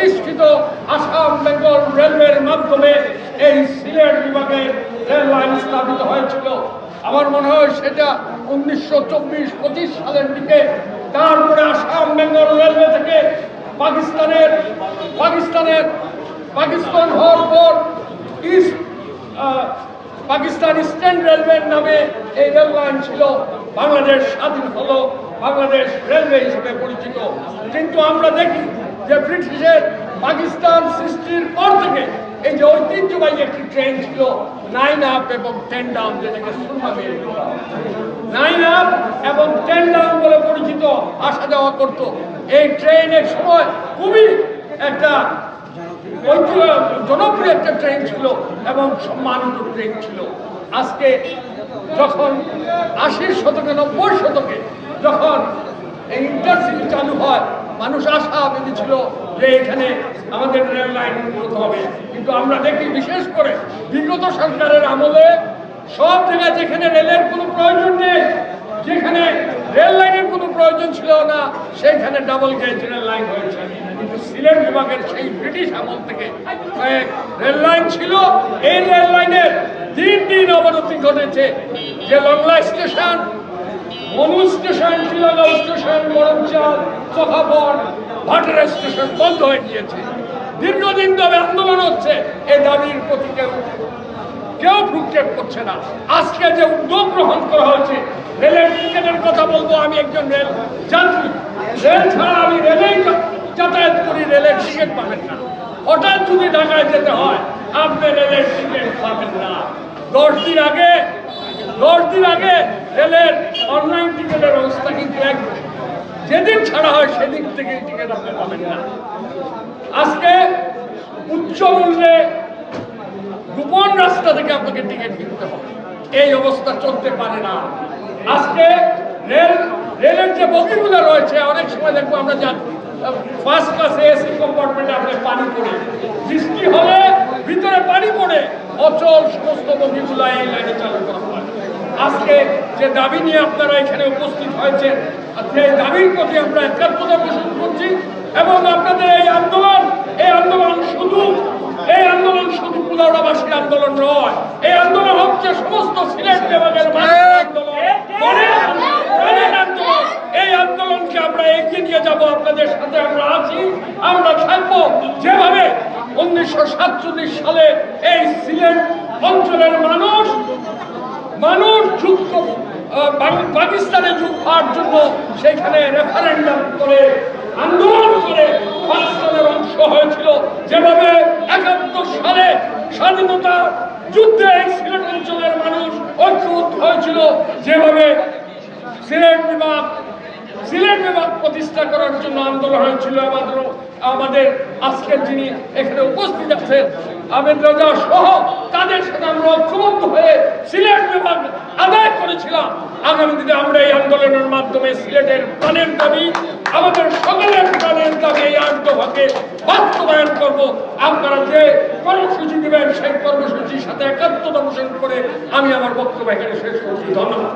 প্রতিষ্ঠিত আসাম বেঙ্গল রেলওয়ের মাধ্যমে এই সিলেট বিভাগে রেল লাইন স্থাপিত হয়েছিল। আমার মনে হয় সেটা উনিশশো চব্বিশ পঁচিশ সালের দিকে, তারপরে আসাম বেঙ্গল রেলওয়ে থেকে পাকিস্তানের পাকিস্তানের, পাকিস্তান হওয়ার পর ইস্ট পাকিস্তান ইস্টার্ন রেলওয়ের নামে এই রেল লাইন ছিল বাংলাদেশ স্বাধীন হলো, বাংলাদেশ রেলওয়ে হিসেবে পরিচিত। কিন্তু আমরা দেখি যে ব্রিটিশের পাকিস্তান সৃষ্টির পর থেকে এই যে ঐতিহ্যবাহী একটি ট্রেন ছিল নাইন আপ এবং টেন ডাউন যেটাকে সুরমা নাইন আপ এবং টেন ডাউন বলে পরিচিত, আসা যাওয়া করতো। এই ট্রেনের সময় খুবই একটা জনপ্রিয় একটা ট্রেন ছিল এবং সম্মানিত ট্রেন ছিল। আজকে যখন আশির শতকে, নব্বই শতকে যখন এই ইন্টারসিটি চালু হয় মানুষ আশা ছিল যে এখানে আমাদের রেল লাইন উন্নত হবে। কিন্তু আমরা দেখি বিশেষ করে বিগত সরকারের আমলে সব জায়গায় যেখানে রেলের কোনো প্রয়োজন নেই, যেখানে রেল লাইনের কোনো প্রয়োজন ছিল না সেখানে ডাবল গেজ রেল লাইন হয়েছে। কিন্তু সিলেট বিভাগের সেই ব্রিটিশ আমল থেকে কয়েক রেল লাইন ছিল। এই রেল লাইনের দিন দিন অবনতি ঘটেছে। যে Langla station Manu station, Tilagaon station মরমচাল চোখাবন ভাটারা স্টেশন বন্ধ হয়ে গিয়েছে। দীর্ঘদিন ধরে আন্দোলন হচ্ছে এই দাবির প্রতি কেউ কেউ ভ্রুক্ষেপ করছে না। আজকে যে উদ্যোগ গ্রহণ করা হয়েছে, রেলের টিকিটের কথা বলব, আমি একজন রেল যাত্রী। রেল ছাড়া আমি রেলেই যাতায়াত করি, রেলের টিকিট পাবেন না। হঠাৎ যদি ঢাকায় যেতে হয়, আপনি রেলের টিকিট পাবেন না। দশ দিন আগে দশ দিন আগে রেলের অনলাইন টিকিটের অবস্থা কিন্তু এক যেদিন ছাড়া হয় সেদিন থেকে টিকিট আপনি পাবেন না। আজকে উচ্চ মূল্যে গোপন রাস্তা থেকে আপনাকে টিকিট কিনতে হবে। এই অবস্থা চলতে পারে না। আজকে রেল, রেলের যে বগিগুলো রয়েছে, অনেক সময় দেখব আমরা যা ফার্স্ট ক্লাসে এসি কম্পার্টমেন্টে আপনি পানি পড়ে। বৃষ্টি হলে ভিতরে পানি পড়ে। অচল সমস্ত বগিগুলো এই লাইনে চালু করা হয়। আজকে যে দাবি নিয়ে আপনারা এখানে উপস্থিত হয়েছেন সেই দাবির প্রতি আমরা একাত্মতা পোষণ করছি এবং আপনাদের এই আন্দোলন এই আন্দোলন শুধু এই আন্দোলন শুধু কুলাউড়াবাসীর আন্দোলন নয় এই আন্দোলন হচ্ছে সমস্ত সিলেট বিভাগের আন্দোলন, এই আন্দোলনকে আমরা এগিয়ে নিয়ে যাব আপনাদের সাথে আমরা আছি আমরা থাকব যেভাবে উনিশশো সাতচল্লিশ সালে এই সিলেট অঞ্চলের মানুষ মানুষ যুক্ত পাকিস্তানে যুগ হওয়ার জন্য সেখানে রেফারেন্ডাম করে, আন্দোলন করে পাকিস্তানের অংশ হয়েছিল। যেভাবে একাত্তর সালে স্বাধীনতা যুদ্ধে সিলেট অঞ্চলের মানুষ ঐক্যবদ্ধ হয়েছিল, যেভাবে সিলেট বিভাগ সিলেট বিভাগ প্রতিষ্ঠা করার জন্য আন্দোলন হয়েছিল। আমাদের আমাদের আজকের যিনি এখানে উপস্থিত আছেন আবেদ রাজা সহ তাদের সাথে আমরা ঐক্যবদ্ধ হয়ে সিলেট বিভাগ আদায় করেছিলাম। আগামী দিনে আমরা এই আন্দোলনের মাধ্যমে সিলেটের প্রাণের দাবি, আমাদের সকলের প্রাণের দাবি এই দফাকে বাস্তবায়ন করব। আপনারা যে কর্মসূচি দেবেন সেই কর্মসূচির সাথে একাত্মতা পোষণ করে আমি আমার বক্তব্য এখানে শেষ করছি। ধন্যবাদ।